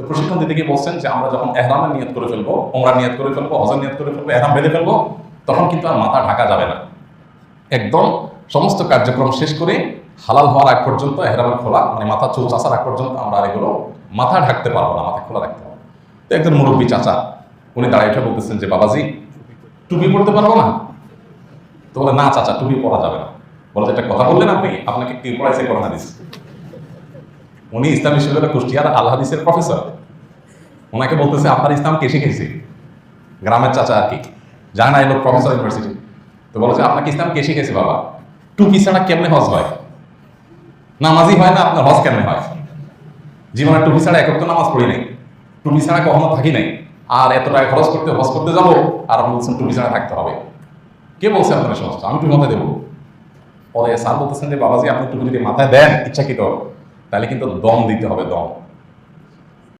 তো প্রশিক্ষণ দিতে গিয়ে বলছেন যে আমরা যখন এহরামের নিয়ত করে ফেলব ওমরা নিয়ত করে ফেলব হজর নিয়ত করে ফেলব, এহরাম বেঁধে ফেলব, তখন কিন্তু আর মাথা ঢাকা যাবে না। একদম সমস্ত কার্যক্রম শেষ করে হালাল হওয়ার আগ পর্যন্ত এহরামের খোলা মানে মাথা চুল চাষার আগ পর্যন্ত আমরা আর এগুলো মাথা ঢাকতে পারব না, মাথা খোলা রাখতে পারব তো একজন মুরব্বী চাচা, উনি দাঁড়ায় উঠে বলতেছেন যে, বাবাজি, টুপি পড়তে পারব না? তো বলে, না চাচা, টুপি পরা যাবে না। বলে একটা কথা বললেন আপনি, আপনাকে কি পড়াইছে করোনা দিস। উনি ইসলাম বিশ্ববিদ্যালয় কুষ্টিয়ার আল প্রফেসর ওনাকে বলতেছে, আপনার ইসলাম কে শিখেছে? গ্রামের চাচা আর কি। জানা এলো প্রফেসর ইউনিভার্সিটি তো বলেছে, আপনাকে ইসলাম কে শিখেছে বাবা? টুপি ছাড়া কেমনে হজ হয়? নামাজই হয় না, আপনার হজ কেমনে হয়? জীবনে টুপি ছাড়া একক তো নামাজ পড়ি নাই। টুপি ছাড়া কখনো থাকি নাই। আর এত টাকা খরচ করতে, হজ করতে যাব, আর আপনি বলছেন টুপি ছাড়া থাকতে হবে। কে বলছে আপনার এই সমস্ত আমি টুপি মাথায় দেবো। পরে স্যার বলতেছেন যে, বাবাজি, আপনি টুপি যদি মাথায় দেন, ইচ্ছাকৃত তাহলে কিন্তু দম দিতে হবে দম।